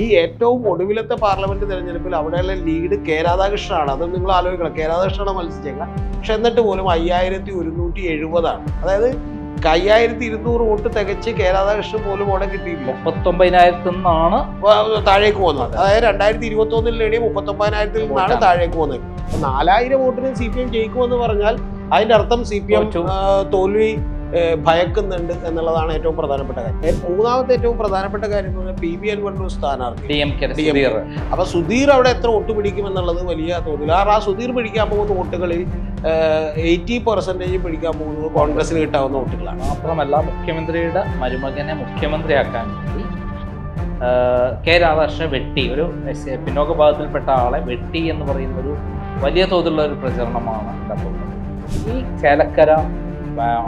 ഈ ഏറ്റവും ഒടുവിലത്തെ പാർലമെന്റ് തെരഞ്ഞെടുപ്പിൽ അവിടെയുള്ള ലീഡ് കെ രാധാകൃഷ്ണനാണ്. അത് നിങ്ങൾ ആലോചിക്കണം. കെ രാധാകൃഷ്ണനാണ് മത്സരിച്ചേക്കുക. പക്ഷെ എന്നിട്ട് പോലും അയ്യായിരത്തി ഒരുന്നൂറ്റി എഴുപതാണ് അതായത് അയ്യായിരത്തി ഇരുന്നൂറ് വോട്ട് തികച്ച് കെ രാധാകൃഷ്ണൻ പോലും അവിടെ കിട്ടിയില്ല മുപ്പത്തൊമ്പതിനായിരത്തിൽ നിന്നാണ് താഴേക്ക് പോകുന്നത്. അതായത് രണ്ടായിരത്തി ഇരുപത്തി ഒന്നിൽ നേടിയ മുപ്പത്തൊമ്പതിനായിരത്തിൽ നിന്നാണ് താഴേക്ക് പോകുന്നത്. നാലായിരം വോട്ടിന് സി പി എം ജയിക്കുമെന്ന് പറഞ്ഞാൽ അതിന്റെ അർത്ഥം സി പി എം തോൽവി ഭയക്കുന്നുണ്ട് എന്നുള്ളതാണ് ഏറ്റവും പ്രധാനപ്പെട്ട കാര്യം. മൂന്നാമത്തെ ഏറ്റവും പ്രധാനപ്പെട്ട കാര്യം എന്ന് പറഞ്ഞാൽ പി ബി എൻ വണ്ടൂർ സ്ഥാനാർത്ഥി. D M Sudheer. അപ്പൊ സുധീർ അവിടെ എത്ര വോട്ട് പിടിക്കും എന്നുള്ളത് വലിയ തോതിൽ. കാരണം ആ സുധീർ പിടിക്കാൻ പോകുന്ന വോട്ടുകളിൽ എയ്റ്റി പെർസെന്റേജ് പിടിക്കാൻ പോകുന്നത് കോൺഗ്രസിന് കിട്ടാവുന്ന വോട്ടുകളാണ്. മാത്രമല്ല മുഖ്യമന്ത്രിയുടെ മരുമകനെ മുഖ്യമന്ത്രിയാക്കാൻ വേണ്ടി ആ, കെ രാധാകൃഷ്ണൻ വെട്ടി ഒരു പിന്നോക്ക ഭാഗത്തിൽപ്പെട്ട ആളെ വെട്ടി എന്ന് പറയുന്ന ഒരു വലിയ തോതിലുള്ള ഒരു പ്രചരണമാണ് ഈ ചേലക്കര ആ,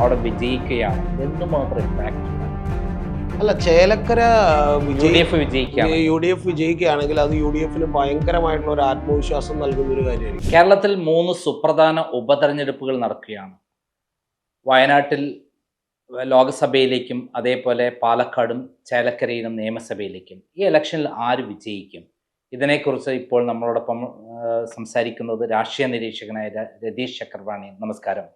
അവിടെ വിജയിക്കുകയാണ്. എന്തുമാത്രം ഇമ്പാക്റ്റ് അല്ല ചേലക്കര യു ഡി എഫ് വിജയിക്കുകയാണ്. യു ഡി എഫ് വിജയിക്കുകയാണെങ്കിൽ അത് യു ഡി എഫിന് ഭയങ്കരമായിട്ടുള്ള ഒരു ആത്മവിശ്വാസം നൽകുന്ന ഒരു കാര്യമായിരിക്കും. കേരളത്തിൽ മൂന്ന് സുപ്രധാന ഉപതെരഞ്ഞെടുപ്പുകൾ നടക്കുകയാണ്. വയനാട്ടിൽ ലോകസഭയിലേക്കും അതേപോലെ പാലക്കാടും ചേലക്കരയിലും നിയമസഭയിലേക്കും ഈ ഇലക്ഷനിൽ ആര് വിജയിക്കും? ഇതിനെക്കുറിച്ച് ഇപ്പോൾ നമ്മളോടൊപ്പം സംസാരിക്കുന്നത് രാഷ്ട്രീയ നിരീക്ഷകനായ രതീഷ് ചക്രവാണി നമസ്കാരം.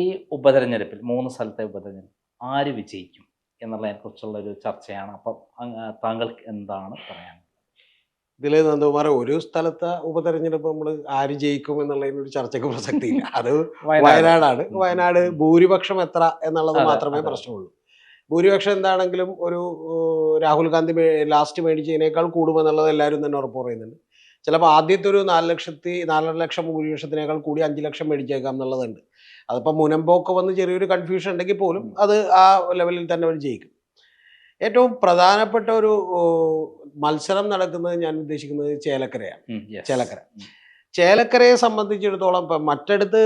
ഈ ഉപതെരഞ്ഞെടുപ്പിൽ മൂന്ന് സ്ഥലത്തെ ഉപതെരഞ്ഞെടുപ്പ് ആര് വിജയിക്കും എന്നുള്ളതിനെക്കുറിച്ചുള്ള ഒരു ചർച്ചയാണ്. അപ്പം താങ്കൾക്ക് എന്താണ് പറയാൻ ഇതിൽ നന്ദകുമാർ ഒരു സ്ഥലത്തെ ഉപതെരഞ്ഞെടുപ്പ് നമ്മൾ ആര് ജയിക്കും എന്നുള്ളതിനൊരു ചർച്ചയ്ക്ക് പ്രസക്തിയില്ല. അത് വയനാടാണ്. വയനാട് ഭൂരിപക്ഷം എത്ര എന്നുള്ളത് മാത്രമേ പ്രശ്നമുള്ളൂ. ഭൂരിപക്ഷം എന്താണെങ്കിലും ഒരു രാഹുൽ ഗാന്ധി ലാസ്റ്റ് മേടിച്ചതിനേക്കാൾ കൂടുമെന്നുള്ളത് എല്ലാവരും തന്നെ ഉറപ്പ് പറയുന്നുണ്ട്. ചിലപ്പോൾ ആദ്യത്തെ ഒരു നാല് ലക്ഷത്തി നാലര ലക്ഷം ഭൂരിപക്ഷത്തിനേക്കാൾ കൂടി അഞ്ച് ലക്ഷം മേടിച്ചേക്കാം എന്നുള്ളതുണ്ട്. അതിപ്പോൾ മുനമ്പോക്ക് വന്ന് ചെറിയൊരു കൺഫ്യൂഷൻ ഉണ്ടെങ്കിൽ പോലും അത് ആ ലെവലിൽ തന്നെ അവർ ജയിക്കും. ഏറ്റവും പ്രധാനപ്പെട്ട ഒരു മത്സരം നടക്കുന്നത് ഞാൻ ഉദ്ദേശിക്കുന്നത് ചേലക്കരയാണ്. ചേലക്കര. ചേലക്കരയെ സംബന്ധിച്ചിടത്തോളം ഇപ്പം മറ്റടുത്ത്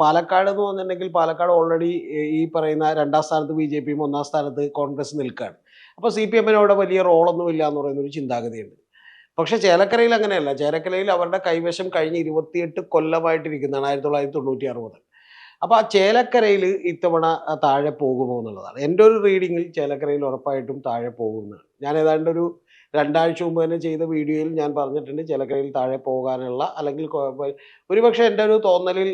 പാലക്കാട് എന്ന് പറഞ്ഞിട്ടുണ്ടെങ്കിൽ പാലക്കാട് ഓൾറെഡി ഈ പറയുന്ന രണ്ടാം സ്ഥാനത്ത് ബി ജെ പിയും ഒന്നാം സ്ഥാനത്ത് കോൺഗ്രസ് നിൽക്കുകയാണ്. അപ്പോൾ സി പി എമ്മിന് അവിടെ വലിയ റോളൊന്നും ഇല്ല എന്ന് പറയുന്ന ഒരു ചിന്താഗതിയുണ്ട്. പക്ഷെ ചേലക്കരയിൽ അങ്ങനെയല്ല. ചേലക്കരയിൽ അവരുടെ കൈവശം കഴിഞ്ഞ് ഇരുപത്തിയെട്ട് കൊല്ലമായിട്ടിരിക്കുന്നതാണ് ആയിരത്തി തൊള്ളായിരത്തി തൊണ്ണൂറ്റി അറുപത്. അപ്പോൾ ആ ചേലക്കരയിൽ ഇത്തവണ താഴെ പോകുമോ എന്നുള്ളതാണ്. എന്റെ ഒരു റീഡിങ്ങിൽ ചേലക്കരയിൽ ഉറപ്പായിട്ടും താഴെ പോകുന്നതാണ്. ഞാൻ ഏതാണ്ട് ഒരു രണ്ടാഴ്ച മുമ്പ് തന്നെ ചെയ്ത വീഡിയോയിൽ ഞാൻ പറഞ്ഞിട്ടുണ്ട് ചിലക്കരയിൽ താഴെ പോകാനുള്ള അല്ലെങ്കിൽ ഒരുപക്ഷെ എന്റെ ഒരു തോന്നലിൽ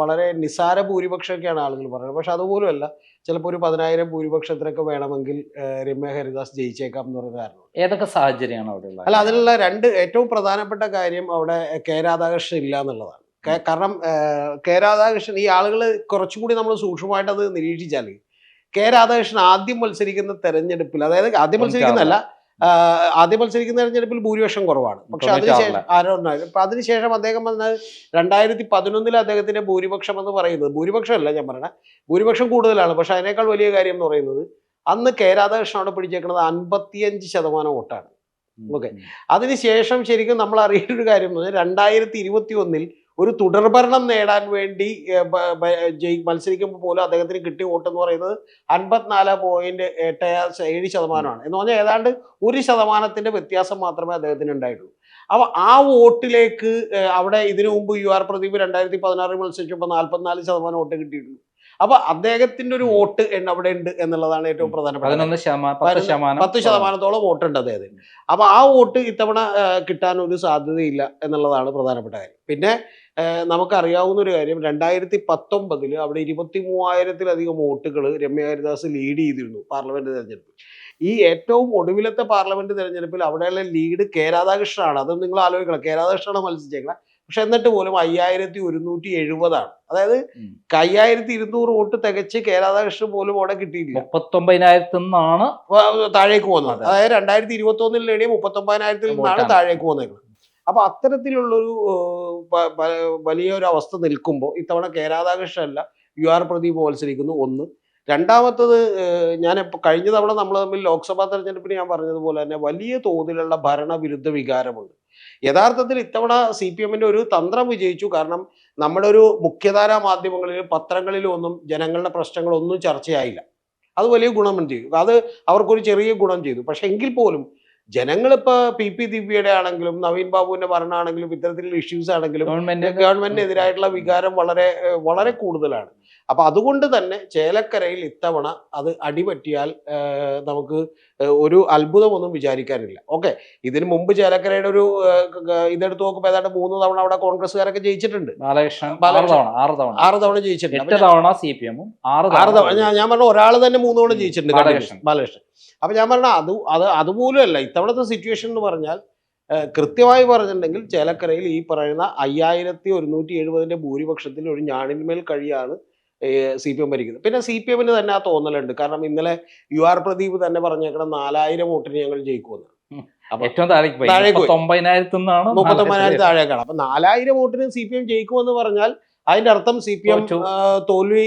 വളരെ നിസാര ഭൂരിപക്ഷമൊക്കെയാണ് ആളുകൾ പറയുന്നത്. പക്ഷെ അതുപോലുമല്ല ചിലപ്പോൾ ഒരു പതിനായിരം ഭൂരിപക്ഷത്തിനൊക്കെ വേണമെങ്കിൽ രമ്യ ഹരിദാസ് ജയിച്ചേക്കാം എന്ന് പറയുന്ന കാരണം ഏതൊക്കെ സാഹചര്യമാണ് അവിടെ അല്ല അതിനുള്ള രണ്ട് ഏറ്റവും പ്രധാനപ്പെട്ട കാര്യം അവിടെ കെ രാധാകൃഷ്ണൻ ഇല്ല എന്നുള്ളതാണ്. കാരണം കെ രാധാകൃഷ്ണൻ ഈ ആളുകൾ കുറച്ചും കൂടി നമ്മൾ സൂക്ഷ്മമായിട്ട് അത് നിരീക്ഷിച്ചാൽ കെ രാധാകൃഷ്ണൻ ആദ്യം മത്സരിക്കുന്ന തെരഞ്ഞെടുപ്പിൽ അതായത് ആദ്യം മത്സരിക്കുന്നതല്ല ആദ്യം മത്സരിക്കുന്ന തെരഞ്ഞെടുപ്പിൽ ഭൂരിപക്ഷം കുറവാണ്. പക്ഷെ അതിനുശേഷം തൊണ്ണൂറ്റാറിൽ. ആരോ അപ്പൊ അതിനുശേഷം അദ്ദേഹം വന്നത് രണ്ടായിരത്തി പതിനൊന്നിൽ അദ്ദേഹത്തിന്റെ ഭൂരിപക്ഷം എന്ന് പറയുന്നത് ഭൂരിപക്ഷമല്ല ഞാൻ പറയണേ ഭൂരിപക്ഷം കൂടുതലാണ്. പക്ഷെ അതിനേക്കാൾ വലിയ കാര്യം എന്ന് പറയുന്നത് അന്ന് കെ രാധാകൃഷ്ണൻ അവിടെ പിടിച്ചേക്കുന്നത് അൻപത്തിയഞ്ച് ശതമാനം വോട്ടാണ്. ഓക്കെ. അതിനുശേഷം ശരിക്കും നമ്മൾ അറിയേണ്ട ഒരു കാര്യം എന്ന് പറഞ്ഞാൽ രണ്ടായിരത്തി ഇരുപത്തി ഒന്നിൽ ഒരു തുടർഭരണം നേടാൻ വേണ്ടി ജയി മത്സരിക്കുമ്പോൾ പോലും അദ്ദേഹത്തിന് കിട്ടിയ വോട്ട് എന്ന് പറയുന്നത് അൻപത്തിനാല് പോയിന്റ് എട്ട് ഏഴ് ശതമാനമാണ്. എന്ന് പറഞ്ഞാൽ ഏതാണ്ട് ഒരു ശതമാനത്തിന്റെ വ്യത്യാസം മാത്രമേ അദ്ദേഹത്തിന് ഉണ്ടായിട്ടുള്ളൂ. അപ്പൊ ആ വോട്ടിലേക്ക് അവിടെ ഇതിനു മുമ്പ് യു ആർ പ്രദീപ് രണ്ടായിരത്തി പതിനാറിൽ മത്സരിച്ചപ്പോൾ നാൽപ്പത്തിനാല് ശതമാനം വോട്ട് കിട്ടിയിട്ടുള്ളൂ. അപ്പൊ അദ്ദേഹത്തിന്റെ ഒരു വോട്ട് എണ്ണ അവിടെ ഉണ്ട് എന്നുള്ളതാണ് ഏറ്റവും പ്രധാനപ്പെട്ട പത്ത് ശതമാനത്തോളം വോട്ട് ഉണ്ട് അദ്ദേഹത്തിന്. അപ്പൊ ആ വോട്ട് ഇത്തവണ കിട്ടാൻ ഒരു സാധ്യതയില്ല എന്നുള്ളതാണ് പ്രധാനപ്പെട്ട കാര്യം. പിന്നെ നമുക്കറിയാവുന്ന ഒരു കാര്യം. രണ്ടായിരത്തി പത്തൊമ്പതിൽ അവിടെ ഇരുപത്തി മൂവായിരത്തിലധികം വോട്ടുകൾ രമ്യ ഹരിദാസ് ലീഡ് ചെയ്തിരുന്നു പാർലമെന്റ് തെരഞ്ഞെടുപ്പിൽ. ഈ ഏറ്റവും ഒടുവിലത്തെ പാർലമെന്റ് തെരഞ്ഞെടുപ്പിൽ അവിടെയുള്ള ലീഡ് കെ രാധാകൃഷ്ണനാണ്. അത് നിങ്ങൾ ആലോചിക്കണം. കെ രാധാകൃഷ്ണനാണ് മത്സരിച്ചേക്കണം. പക്ഷെ എന്നിട്ട് പോലും അയ്യായിരത്തി ഒരുന്നൂറ്റി എഴുപതാണ് അതായത്. അയ്യായിരത്തി ഇരുന്നൂറ് വോട്ട് തികച്ച് കെ രാധാകൃഷ്ണൻ പോലും അവിടെ കിട്ടിയില്ല മുപ്പത്തൊമ്പതിനായിരത്തി നിന്നാണ് താഴേക്ക് പോകുന്നത്. അതായത് രണ്ടായിരത്തി ഇരുപത്തി ഒന്നിൽ നേടിയ മുപ്പത്തൊമ്പതിനായിരത്തിൽ നിന്നാണ് താഴേക്ക് പോകുന്നത്. അപ്പൊ അത്തരത്തിലുള്ളൊരു വലിയൊരു അവസ്ഥ നിൽക്കുമ്പോൾ ഇത്തവണ കെ രാധാകൃഷ്ണൻ അല്ല യു ആർ പ്രദീപ് മത്സരിക്കുന്നു ഒന്ന്. രണ്ടാമത്തത് ഞാൻ കഴിഞ്ഞ തവണ നമ്മൾ തമ്മിൽ ലോക്സഭാ തെരഞ്ഞെടുപ്പിന് ഞാൻ പറഞ്ഞതുപോലെ തന്നെ വലിയ തോതിലുള്ള ഭരണവിരുദ്ധ വികാരമുണ്ട്. യഥാർത്ഥത്തിൽ ഇത്തവണ സി പി എമ്മിന്റെ ഒരു തന്ത്രം വിജയിച്ചു. കാരണം നമ്മുടെ ഒരു മുഖ്യധാരാ മാധ്യമങ്ങളിലും പത്രങ്ങളിലും ഒന്നും ജനങ്ങളുടെ പ്രശ്നങ്ങളൊന്നും ചർച്ചയായില്ല. അത് വലിയ ഗുണം ചെയ്തു. അത് അവർക്കൊരു ചെറിയ ഗുണം ചെയ്തു. പക്ഷെ എങ്കിൽ പോലും ജനങ്ങളിപ്പോ പി പി ദിവ്യയുടെ ആണെങ്കിലും നവീൻ ബാബുവിന്റെ ഭരണമാണെങ്കിലും ഇത്തരത്തിലുള്ള ഇഷ്യൂസ് ആണെങ്കിലും ഗവൺമെന്റ് ഗവൺമെന്റിനെതിരായിട്ടുള്ള വികാരം വളരെ വളരെ കൂടുതലാണ്. അപ്പൊ അതുകൊണ്ട് തന്നെ ചേലക്കരയിൽ ഇത്തവണ അത് അടിപറ്റിയാൽ നമുക്ക് ഒരു അത്ഭുതമൊന്നും വിചാരിക്കാനില്ല. ഓക്കെ ഇതിന് മുമ്പ് ചേലക്കരയുടെ ഒരു ഇതെടുത്ത് നോക്കുമ്പോൾ ഏതാണ്ട് മൂന്ന് തവണ അവിടെ കോൺഗ്രസ്സുകാരൊക്കെ ജയിച്ചിട്ടുണ്ട്. ആറ്. തവണ ജയിച്ചിട്ടുണ്ട്. ആറ് തവണ ഞാൻ പറഞ്ഞു പറഞ്ഞ ഒരാൾ തന്നെ മൂന്ന് തവണ ജയിച്ചിട്ടുണ്ട് ബാലകൃഷ്ണൻ. അപ്പൊ ഞാൻ പറഞ്ഞ അത് അത് അതുപോലും അല്ല ഇത്തവണത്തെ സിറ്റുവേഷൻ എന്ന് പറഞ്ഞാൽ കൃത്യമായി പറഞ്ഞിട്ടുണ്ടെങ്കിൽ ചേലക്കരയിൽ ഈ പറയുന്ന അയ്യായിരത്തി ഒരുന്നൂറ്റി എഴുപതിന്റെ ഭൂരിപക്ഷത്തിൽ ഒരു ഞാണിന്മേൽ കഴിയാണ് സി പി എം ഭരിക്കുന്നത്. പിന്നെ സി പി എമ്മിന് തന്നെ ആ തോന്നലുണ്ട്. കാരണം ഇന്നലെ യു ആർ പ്രദീപ് തന്നെ പറഞ്ഞേക്കണം നാലായിരം വോട്ടിന് ഞങ്ങൾ ജയിക്കുമെന്ന്. ഏറ്റവും താഴേക്ക് മുപ്പത്തൊമ്പതിനായിരത്തി താഴേക്കാണ്. അപ്പൊ നാലായിരം വോട്ടിന് സി പി എം ജയിക്കുമെന്ന് പറഞ്ഞാൽ അതിന്റെ അർത്ഥം സി പി എം തോൽവി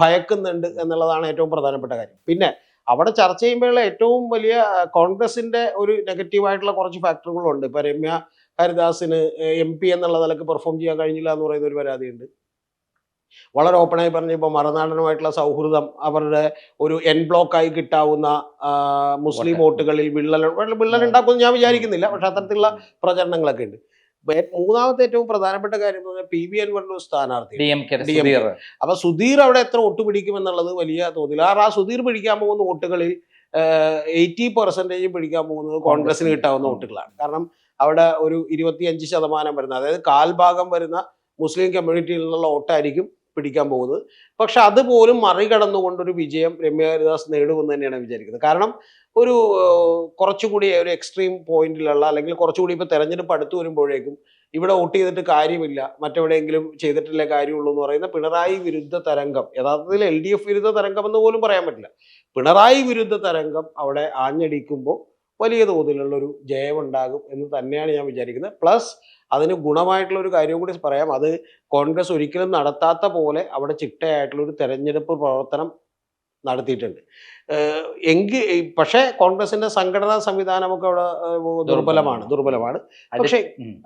ഭയക്കുന്നുണ്ട് എന്നുള്ളതാണ് ഏറ്റവും പ്രധാനപ്പെട്ട കാര്യം. പിന്നെ അവിടെ ചർച്ച ചെയ്യുമ്പോഴുള്ള ഏറ്റവും വലിയ കോൺഗ്രസിന്റെ ഒരു നെഗറ്റീവായിട്ടുള്ള കുറച്ച് ഫാക്ടറുകളുണ്ട് ഇപ്പൊ രമ്യ ഹരിദാസിന് എം പി എന്നുള്ള നിലയ്ക്ക് പെർഫോം ചെയ്യാൻ കഴിഞ്ഞില്ല എന്ന് പറയുന്ന ഒരു പരാതിയുണ്ട്. വളരെ ഓപ്പണായി പറഞ്ഞു ഇപ്പോൾ മറുനാടനുമായിട്ടുള്ള സൗഹൃദം അവരുടെ ഒരു എൻ ബ്ലോക്കായി കിട്ടാവുന്ന മുസ്ലിം വോട്ടുകളിൽ വിള്ളൽ വിള്ളൽ ഉണ്ടാക്കുമെന്ന് ഞാൻ വിചാരിക്കുന്നില്ല. പക്ഷെ അത്തരത്തിലുള്ള പ്രചരണങ്ങളൊക്കെ ഉണ്ട്. ഇപ്പൊ മൂന്നാമത്തെ ഏറ്റവും പ്രധാനപ്പെട്ട കാര്യം എന്ന് പറഞ്ഞാൽ പി വി അൻവറിന്റെ സ്ഥാനാർത്ഥി ഡി എം അപ്പൊ സുധീർ അവിടെ എത്ര വോട്ട് പിടിക്കും എന്നുള്ളത് വലിയ തോതിൽ. ആ ആ സുധീർ പിടിക്കാൻ പോകുന്ന വോട്ടുകളിൽ എയ്റ്റി പെർസെന്റേജ് പിടിക്കാൻ പോകുന്നത് കോൺഗ്രസിന്. കിട്ടാവുന്ന വോട്ടുകളാണ്. കാരണം അവിടെ ഒരു ഇരുപത്തിയഞ്ച് ശതമാനം വരുന്ന അതായത് കാൽഭാഗം വരുന്ന മുസ്ലിം കമ്മ്യൂണിറ്റിയിൽ നിന്നുള്ള വോട്ടായിരിക്കും പിടിക്കാൻ പോകുന്നത്. പക്ഷെ അതുപോലും മറികടന്നുകൊണ്ടൊരു വിജയം രമ്യ ഹരിദാസ് നേടുമെന്ന് തന്നെയാണ് വിചാരിക്കുന്നത്. കാരണം ഒരു കുറച്ചുകൂടി ഒരു എക്സ്ട്രീം പോയിന്റിലുള്ള അല്ലെങ്കിൽ കുറച്ചുകൂടി ഇപ്പോൾ തെരഞ്ഞെടുപ്പ് അടുത്ത് വരുമ്പോഴേക്കും ഇവിടെ വോട്ട് ചെയ്തിട്ട് കാര്യമില്ല. മറ്റെവിടെയെങ്കിലും ചെയ്തിട്ടില്ലേ കാര്യമുള്ളൂ എന്ന് പറയുന്ന പിണറായി വിരുദ്ധ തരംഗം. യഥാർത്ഥത്തിൽ എൽ ഡി എഫ് വിരുദ്ധ തരംഗം എന്ന് പോലും പറയാൻ പറ്റില്ല. പിണറായി വിരുദ്ധ തരംഗം അവിടെ ആഞ്ഞടിക്കുമ്പോൾ വലിയ തോതിലുള്ള ഒരു ജയമുണ്ടാകും എന്ന് തന്നെയാണ് ഞാൻ വിചാരിക്കുന്നത്. പ്ലസ് അതിന് ഗുണമായിട്ടുള്ള ഒരു കാര്യം കൂടി പറയാം. അത് കോൺഗ്രസ് ഒരിക്കലും നടത്താത്ത പോലെ അവിടെ ചിട്ടയായിട്ടുള്ള ഒരു തെരഞ്ഞെടുപ്പ് പ്രവർത്തനം നടത്തിയിട്ടുണ്ട്. എങ്കിൽ പക്ഷേ കോൺഗ്രസിന്റെ സംഘടനാ സംവിധാനമൊക്കെ അവിടെ ദുർബലമാണ്. ദുർബലമാണ് പക്ഷേ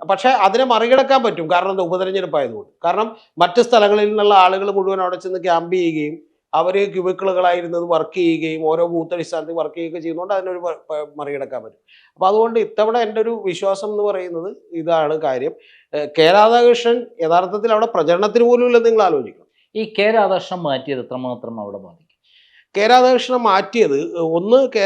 പക്ഷേ അതിനെ മറികടക്കാൻ പറ്റും. കാരണം എന്താ? ഉപതെരഞ്ഞെടുപ്പ് ആയതുകൊണ്ട് കാരണം മറ്റ് സ്ഥലങ്ങളിൽ നിന്നുള്ള ആളുകൾ മുഴുവൻ അവിടെ ചെന്ന് ക്യാമ്പ് ചെയ്യുകയും അവർ ക്യൂബിക്കിളുകളായിരുന്നത് വർക്ക് ചെയ്യുകയും ഓരോ ബൂത്ത് അടിസ്ഥാനത്തിൽ വർക്ക് ചെയ്യുകയൊക്കെ ചെയ്യുന്നതുകൊണ്ട് അതിനൊരു മറികടക്കാൻ പറ്റും. അപ്പം അതുകൊണ്ട് ഇത്തവണ എന്റെ ഒരു വിശ്വാസം എന്ന് പറയുന്നത് ഇതാണ് കാര്യം. കെ രാധാകൃഷ്ണൻ യഥാർത്ഥത്തിൽ അവിടെ പ്രചരണത്തിന് പോലും ഇല്ലെന്ന് നിങ്ങൾ ആലോചിക്കണം. ഈ കെ രാധാകൃഷ്ണൻ മാറ്റിയത് എത്രമാത്രം അവിടെ ബാധിക്കും? കെ മാറ്റിയത് ഒന്ന് കെ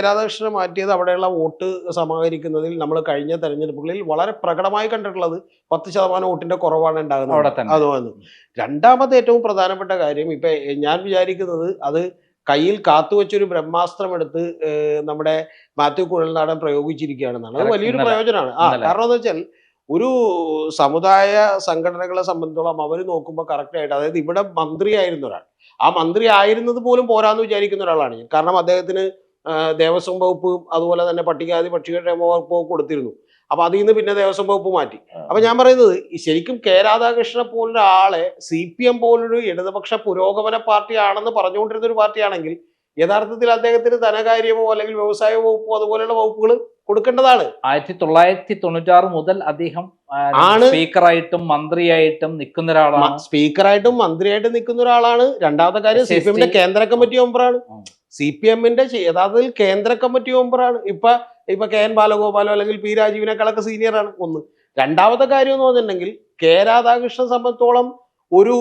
മാറ്റിയത് അവിടെയുള്ള വോട്ട് സമാഹരിക്കുന്നതിൽ നമ്മൾ കഴിഞ്ഞ തെരഞ്ഞെടുപ്പുകളിൽ വളരെ പ്രകടമായി കണ്ടിട്ടുള്ളത് പത്ത് ശതമാനം വോട്ടിന്റെ കുറവാണ് ഉണ്ടാകുന്നത്. തന്നെ. അത് വന്നു. രണ്ടാമത്തെ ഏറ്റവും പ്രധാനപ്പെട്ട കാര്യം ഇപ്പൊ ഞാൻ വിചാരിക്കുന്നത് അത് കയ്യിൽ കാത്തുവെച്ചൊരു ബ്രഹ്മാസ്ത്രം എടുത്ത് നമ്മുടെ മാത്യു കുഴൽനാടൻ പ്രയോഗിച്ചിരിക്കുകയാണെന്നാണ്. അത് വലിയൊരു. പ്രയോജനമാണ്. ആ കാരണം എന്ന് വെച്ചാൽ ഒരു സമുദായ സംഘടനകളെ സംബന്ധിച്ചോളം അവർ നോക്കുമ്പോൾ കറക്റ്റായിട്ട് അതായത് ഇവിടെ മന്ത്രിയായിരുന്ന ഒരാൾ ആ മന്ത്രി ആയിരുന്നത് പോലും പോരാന്ന് വിചാരിക്കുന്ന ഒരാളാണ് ഞാൻ. കാരണം അദ്ദേഹത്തിന് ദേവസ്വം വകുപ്പ് അതുപോലെ തന്നെ പട്ടികജാതി പട്ടികക്ഷേമ വകുപ്പ് കൊടുത്തിരുന്നു. അപ്പൊ അതിൽ നിന്ന് പിന്നെ ദേവസ്വം വകുപ്പ് മാറ്റി. അപ്പൊ ഞാൻ പറയുന്നത് ശരിക്കും കെ രാധാകൃഷ്ണനെ പോലൊരു ആളെ സി പി എം പോലൊരു ഇടതുപക്ഷ പുരോഗമന പാർട്ടിയാണെന്ന് പറഞ്ഞുകൊണ്ടിരുന്ന ഒരു പാർട്ടിയാണെങ്കിൽ യഥാർത്ഥത്തിൽ അദ്ദേഹത്തിന് ധനകാര്യമോ അല്ലെങ്കിൽ വ്യവസായ വകുപ്പോ അതുപോലെയുള്ള വകുപ്പുകൾ കൊടുക്കേണ്ടതാണ്. ആയിരത്തി തൊള്ളായിരത്തി തൊണ്ണൂറ്റാറ് മുതൽ അദ്ദേഹം ആണ്. സ്പീക്കറായിട്ടും മന്ത്രിയായിട്ടും നിൽക്കുന്ന ഒരാളാണ്. സ്പീക്കറായിട്ടും മന്ത്രിയായിട്ടും നിൽക്കുന്ന ഒരാളാണ്. രണ്ടാമത്തെ കാര്യം സി പി എമ്മിന്റെ. കേന്ദ്ര കമ്മിറ്റി മെമ്പറാണ്. സി പി എമ്മിന്റെ യഥാർത്ഥത്തിൽ കേന്ദ്ര കമ്മിറ്റി മെമ്പറാണ്. ഇപ്പൊ ഇപ്പൊ കെ എൻ ബാലഗോപാലോ അല്ലെങ്കിൽ പി രാജീവിനേക്കാളൊക്കെ സീനിയറാണ് ഒന്ന്. രണ്ടാമത്തെ കാര്യം എന്ന് പറഞ്ഞിട്ടുണ്ടെങ്കിൽ കെ രാധാകൃഷ്ണനെ സംബന്ധിച്ചോളം ഒരു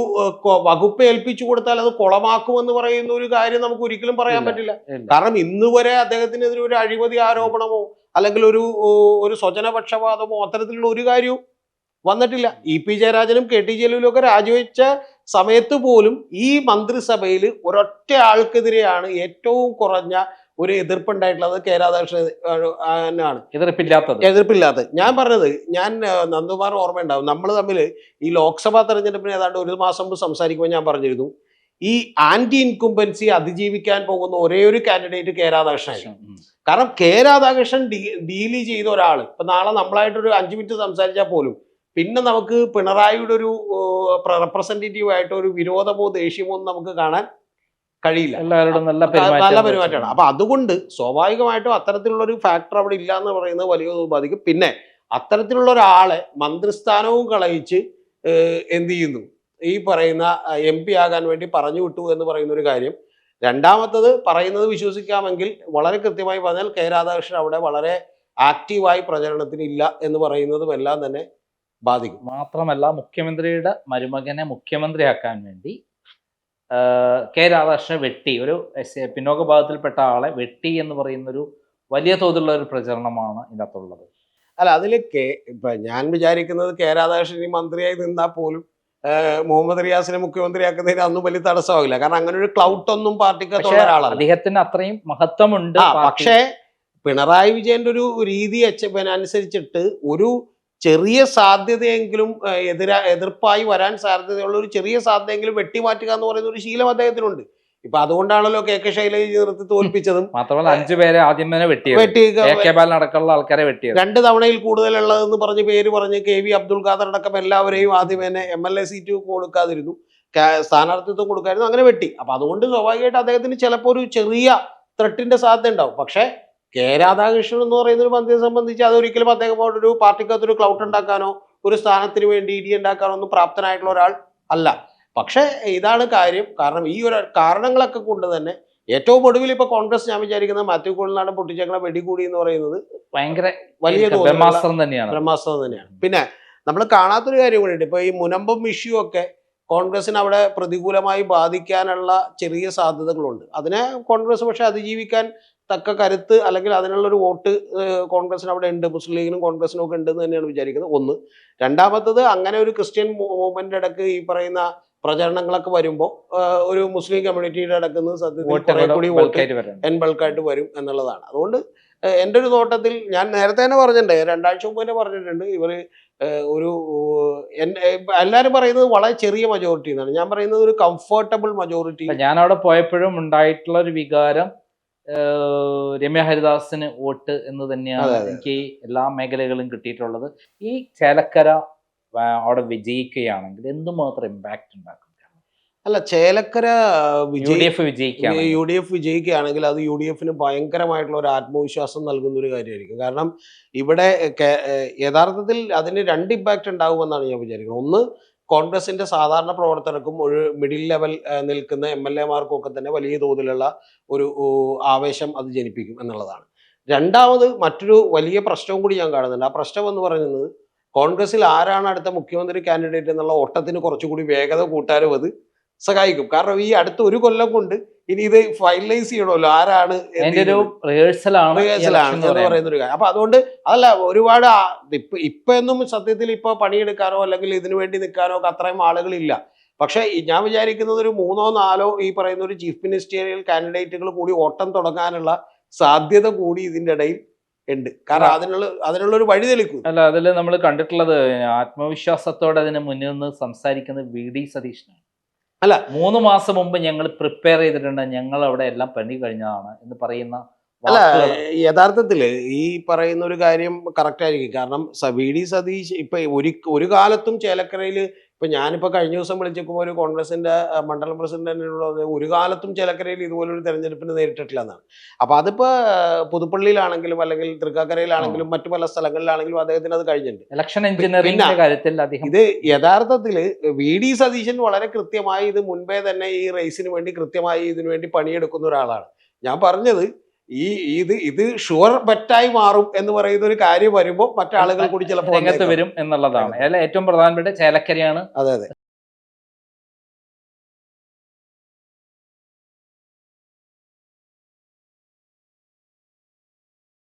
വകുപ്പ് ഏൽപ്പിച്ചു കൊടുത്താൽ അത് കുളമാക്കുമെന്ന് പറയുന്ന ഒരു കാര്യം നമുക്ക് ഒരിക്കലും പറയാൻ പറ്റില്ല. കാരണം ഇന്ന് വരെ അദ്ദേഹത്തിനെതിരെ ഒരു അഴിമതി ആരോപണമോ അല്ലെങ്കിൽ ഒരു ഒരു സ്വജനപക്ഷപാതമോ അത്തരത്തിലുള്ള ഒരു കാര്യവും വന്നിട്ടില്ല. ഇ പി ജയരാജനും കെ ടി ജലീലും ഒക്കെ രാജിവെച്ച സമയത്ത് പോലും ഈ മന്ത്രിസഭയിൽ ഒരൊറ്റ ആൾക്കെതിരെയാണ് ഏറ്റവും കുറഞ്ഞ ഒരു എതിർപ്പുണ്ടായിട്ടുള്ളത് കെ രാധാകൃഷ്ണൻ ആണ് എതിർപ്പില്ലാത്തത്. എതിർപ്പില്ലാത്തത്. ഞാൻ പറഞ്ഞത് ഞാൻ നന്ദുമാർ നന്ദകുമാർ ഓർമ്മയുണ്ടാവും. നമ്മൾ തമ്മിൽ ഈ ലോക്സഭാ തെരഞ്ഞെടുപ്പിന് ഏതാണ്ട് ഒരു മാസം മുമ്പ് സംസാരിക്കുമ്പോൾ ഞാൻ പറഞ്ഞിരുന്നു. ഈ ആന്റി ഇൻകുംബൻസി അതിജീവിക്കാൻ പോകുന്ന ഒരേ ഒരു കാൻഡിഡേറ്റ് കെ രാധാകൃഷ്ണൻ കാരണം കെ രാധാകൃഷ്ണൻ ഡീൽ ചെയ്ത ഒരാൾ ഇപ്പൊ നാളെ നമ്മളായിട്ടൊരു അഞ്ചു മിനിറ്റ് സംസാരിച്ചാൽ പോലും പിന്നെ നമുക്ക് പിണറായിയുടെ ഒരു റെപ്രസെന്റേറ്റീവ് ആയിട്ട് ഒരു വിരോധമോ ദേഷ്യമോ നമുക്ക് കാണാൻ കഴിയില്ല. എല്ലാവരോടും നല്ല നല്ല പെരുമാറ്റം പെരുമാറ്റമാണ്. അപ്പൊ അതുകൊണ്ട് സ്വാഭാവികമായിട്ടും അത്തരത്തിലുള്ള ഒരു ഫാക്ടർ അവിടെ ഇല്ല എന്ന് പറയുന്നത് വലിയ ബാധിക്കും. പിന്നെ അത്തരത്തിലുള്ള ഒരാളെ മന്ത്രിസ്ഥാനവും കളയിച്ച് എന്ത് ചെയ്യുന്നു? ഈ പറയുന്ന എം പി ആകാൻ വേണ്ടി പറഞ്ഞു വിട്ടു എന്ന് പറയുന്ന ഒരു കാര്യം. രണ്ടാമത്തത് പറയുന്നത് വിശ്വസിക്കാമെങ്കിൽ വളരെ കൃത്യമായി പറഞ്ഞാൽ കെ. രാധാകൃഷ്ണൻ അവിടെ വളരെ ആക്റ്റീവായി പ്രചരണത്തിന് ഇല്ല എന്ന് പറയുന്നതും എല്ലാം തന്നെ ബാധിക്കും. മാത്രമല്ല മുഖ്യമന്ത്രിയുടെ മരുമകനെ മുഖ്യമന്ത്രിയാക്കാൻ വേണ്ടി കെ രാധാകൃഷ്ണനെ വെട്ടി ഒരു പിന്നോക്ക ഭാഗത്തിൽപ്പെട്ട ആളെ വെട്ടി എന്ന് പറയുന്ന ഒരു വലിയ തോതിലുള്ള ഒരു പ്രചരണമാണ് ഇതിനകത്തുള്ളത്. അല്ല അതിൽ കെ ഇപ്പൊ ഞാൻ വിചാരിക്കുന്നത് കെ രാധാകൃഷ്ണൻ ഈ മന്ത്രിയായി നിന്നാൽ പോലും മുഹമ്മദ് റിയാസിനെ മുഖ്യമന്ത്രിയാക്കുന്നതിന് അന്നും വലിയ തടസ്സമാകില്ല കാരണം അങ്ങനെ ഒരു ക്ലൗട്ട് ഒന്നും പാർട്ടിക്കകത്തുള്ള ഒരാളാണ് അദ്ദേഹത്തിന് അത്രയും മഹത്വമുണ്ട് പക്ഷേ പിണറായി വിജയന്റെ ഒരു രീതി അനുസരിച്ചിട്ട് ഒരു ചെറിയ സാധ്യതയെങ്കിലും എതിരാ എതിർപ്പായി വരാൻ സാധ്യതയുള്ള ഒരു ചെറിയ സാധ്യതയെങ്കിലും വെട്ടിമാറ്റുക എന്ന് പറയുന്ന ഒരു ശീലം അദ്ദേഹത്തിനുണ്ട്. ഇപ്പൊ അതുകൊണ്ടാണല്ലോ കെ കെ ശൈലജ നിർത്തി തോൽപ്പിച്ചതും. മാത്രമല്ല അഞ്ചു പേരെ ആദ്യം തന്നെ വെട്ടി അടക്കമുള്ള ആൾക്കാരെ വെട്ടി രണ്ട് തവണയിൽ കൂടുതലുള്ളതെന്ന് പറഞ്ഞ് പേര് പറഞ്ഞ് കെ വി അബ്ദുൾ ഖാദർ അടക്കം എല്ലാവരെയും ആദ്യം തന്നെ എം എൽ എ സീറ്റ് കൊടുക്കാതിരുന്നു. സ്ഥാനാർത്ഥിത്വം കൊടുക്കായിരുന്നു അങ്ങനെ വെട്ടി. അപ്പൊ അതുകൊണ്ട് സ്വാഭാവികമായിട്ട് അദ്ദേഹത്തിന് ചിലപ്പോൾ ഒരു ചെറിയ ത്രട്ടിന്റെ സാധ്യത ഉണ്ടാവും. പക്ഷേ കെ രാധാകൃഷ്ണൻ എന്ന് പറയുന്ന ഒരു മന്ത്രിയെ സംബന്ധിച്ച് അതൊരിക്കലും അദ്ദേഹം ഒരു പാർട്ടിക്കകത്ത് ഒരു ക്ലൗട്ട് ഉണ്ടാക്കാനോ ഒരു സ്ഥാനത്തിന് വേണ്ടി ഇടി ഉണ്ടാക്കാനോ ഒന്നും പ്രാപ്തനായിട്ടുള്ള ഒരാൾ അല്ല. പക്ഷേ ഇതാണ് കാര്യം. കാരണം ഈ ഒരു കാരണങ്ങളൊക്കെ കൊണ്ട് തന്നെ ഏറ്റവും ഒടുവിൽ ഇപ്പൊ കോൺഗ്രസ് ഞാൻ വിചാരിക്കുന്നത് മാത്യു കോളിനാട് പൊട്ടിച്ചേക്കണ വെടികൂടി എന്ന് പറയുന്നത് ഭയങ്കര വലിയ ബ്രഹ്മാസ്ത്രം തന്നെയാണ്. ബ്രഹ്മാസ്ത്രം തന്നെയാണ്. പിന്നെ നമ്മൾ കാണാത്തൊരു കാര്യം കൂടിയുണ്ട് ഇപ്പൊ ഈ മുനമ്പം ഇഷ്യൂ ഒക്കെ കോൺഗ്രസിന് അവിടെ പ്രതികൂലമായി ബാധിക്കാനുള്ള ചെറിയ സാധ്യതകളുണ്ട്. അതിനെ കോൺഗ്രസ് പക്ഷെ അതിജീവിക്കാൻ തക്ക കരുത്ത് അല്ലെങ്കിൽ അതിനുള്ളൊരു വോട്ട് കോൺഗ്രസിന് അവിടെ ഉണ്ട് മുസ്ലിം ലീഗിനും കോൺഗ്രസിനും ഒക്കെ ഉണ്ടെന്ന് തന്നെയാണ് വിചാരിക്കുന്നത്. ഒന്ന്. രണ്ടാമത്തത് അങ്ങനെ ഒരു ക്രിസ്ത്യൻ മൂവ്മെന്റ് ഇടയ്ക്ക് ഈ പറയുന്ന പ്രചരണങ്ങളൊക്കെ വരുമ്പോൾ ഒരു മുസ്ലിം കമ്മ്യൂണിറ്റിയുടെ ഇടക്കുന്ന സത്യത്തിൽ കൂടി വോട്ട് എൻ ബൾക്കായിട്ട് വരും എന്നുള്ളതാണ്. അതുകൊണ്ട് എന്റെ ഒരു നോട്ടത്തിൽ ഞാൻ നേരത്തെ തന്നെ പറഞ്ഞിട്ടുണ്ട് രണ്ടാഴ്ച മുമ്പ് തന്നെ പറഞ്ഞിട്ടുണ്ട് ഇവർ ഒരു എല്ലാവരും പറയുന്നത് വളരെ ചെറിയ മജോറിറ്റി എന്നാണ്. ഞാൻ പറയുന്നത് ഒരു കംഫർട്ടബിൾ മജോറിറ്റി ഞാൻ അവിടെ പോയപ്പോഴും ഉണ്ടായിട്ടുള്ള ഒരു വികാരം രമ്യ ഹരിദാസിന് വോട്ട് എന്ന് തന്നെയാണ്. എനിക്ക് എല്ലാ മേഖലകളും കിട്ടിയിട്ടുള്ളത്. ഈ ചേലക്കര അവിടെ വിജയിക്കുകയാണെങ്കിൽ എന്തുമാത്രം ഇമ്പാക്ട് ഉണ്ടാക്കും? അല്ല ചേലക്കര യു ഡി എഫ് വിജയിക്കുകയാണ് യു ഡി എഫ് വിജയിക്കുകയാണെങ്കിൽ അത് യു ഡി എഫിന് ഭയങ്കരമായിട്ടുള്ള ഒരു ആത്മവിശ്വാസം നൽകുന്ന ഒരു കാര്യമായിരിക്കും. കാരണം ഇവിടെ യഥാർത്ഥത്തിൽ അതിന് രണ്ട് ഇമ്പാക്റ്റ് ഉണ്ടാകുമെന്നാണ് ഞാൻ വിചാരിക്കുന്നത്. ഒന്ന് കോൺഗ്രസിന്റെ സാധാരണ പ്രവർത്തകർക്കും ഒരു മിഡിൽ ലെവൽ നിൽക്കുന്ന എം എൽ എമാർക്കും ഒക്കെ തന്നെ വലിയ തോതിലുള്ള ഒരു ആവേശം അത് ജനിപ്പിക്കും എന്നുള്ളതാണ്. രണ്ടാമത് മറ്റൊരു വലിയ പ്രശ്നവും കൂടി ഞാൻ കാണുന്നുണ്ട്. ആ പ്രശ്നം എന്ന് പറയുന്നത് കോൺഗ്രസിൽ ആരാണ് അടുത്ത മുഖ്യമന്ത്രി കാൻഡിഡേറ്റ് എന്നുള്ള ഓട്ടത്തിന് കുറച്ചുകൂടി വേഗത കൂട്ടാനും അത് സഹായിക്കും. കാരണം ഈ അടുത്ത ഒരു കൊല്ലം കൊണ്ട് ഇനി ഇത് ഫൈനലൈസ് ചെയ്യണമല്ലോ. ആരാണ് ഒരു ചെയ്യുന്നത്. റിഹേഴ്സലാണ് റിഹേഴ്സലാണ് എന്ന് പറയുന്ന ഒരു കാര്യം. അപ്പൊ അതുകൊണ്ട് അതല്ല ഒരുപാട് ഇപ്പൊ ഇപ്പൊ എന്നും സത്യത്തിൽ ഇപ്പൊ പണിയെടുക്കാനോ അല്ലെങ്കിൽ ഇതിനു വേണ്ടി നിൽക്കാനോ ഒക്കെ അത്രയും ആളുകളില്ല. പക്ഷെ ഞാൻ വിചാരിക്കുന്നത് ഒരു മൂന്നോ നാലോ ഈ പറയുന്ന ഒരു ചീഫ് മിനിസ്റ്റീരിയൽ കാൻഡിഡേറ്റുകൾ കൂടി ഓട്ടം തുടങ്ങാനുള്ള സാധ്യത കൂടി ഇതിന്റെ ഇടയിൽ ഉണ്ട്. കാരണം അതിനുള്ള അതിനുള്ള ഒരു വഴി തെളിക്കും അല്ല അതിൽ നമ്മൾ കണ്ടിട്ടുള്ളത് ആത്മവിശ്വാസത്തോടെ അതിന് മുന്നിൽ നിന്ന് സംസാരിക്കുന്നത് വി. ഡി. സതീഷനാണ് അല്ല. മൂന്ന് മാസം മുമ്പ് ഞങ്ങൾ പ്രിപ്പയർ ചെയ്തിട്ടുണ്ട്. ഞങ്ങൾ അവിടെ എല്ലാം പണി കഴിഞ്ഞതാണ് എന്ന് പറയുന്ന അല്ല യഥാർത്ഥത്തിൽ യഥാർത്ഥത്തിൽ ഈ പറയുന്ന ഒരു കാര്യം കറക്റ്റ് ആയിരിക്കും. കാരണം വി ഡി സതീഷ് ഇപ്പൊ ഒരു ഒരു കാലത്തും ചേലക്കരയിൽ ഇപ്പൊ ഞാനിപ്പോൾ കഴിഞ്ഞ ദിവസം വിളിച്ചപ്പോൾ ഒരു കോൺഗ്രസിന്റെ മണ്ഡലം പ്രസിഡന്റിനുള്ളത് ഒരു കാലത്തും ചിലക്കരയിൽ ഇതുപോലൊരു തെരഞ്ഞെടുപ്പിന് നേരിട്ടിട്ടില്ല എന്നാണ് അപ്പോൾ അതിപ്പോൾ പുതുപ്പള്ളിയിലാണെങ്കിലും അല്ലെങ്കിൽ തൃക്കാക്കരയിലാണെങ്കിലും മറ്റു പല സ്ഥലങ്ങളിലാണെങ്കിലും അദ്ദേഹത്തിന് അത് കഴിഞ്ഞിട്ടുണ്ട്. ഇലക്ഷൻ എഞ്ചിനീയറിംഗിന്റെ കാര്യത്തിൽ അദ്ദേഹം ഇത് യഥാർത്ഥത്തിൽ വി ഡി സതീശൻ വളരെ കൃത്യമായി ഇത് മുൻപേ തന്നെ ഈ റേസിന് വേണ്ടി കൃത്യമായി ഇതിനു വേണ്ടി പണിയെടുക്കുന്ന ഒരാളാണ്. ഞാൻ പറഞ്ഞത് ഈ ഇത് ഇത് ഷുവർ ബെറ്റായി മാറും എന്ന് പറയുന്ന ഒരു കാര്യം വരുമ്പോൾ മറ്റാളുകൾ കൂടി ചിലപ്പോൾ രംഗത്ത് വരും എന്നുള്ളതാണ്. അതിൽ ഏറ്റവും പ്രധാനപ്പെട്ട ചേലക്കരയാണ്. അതെ അതെ.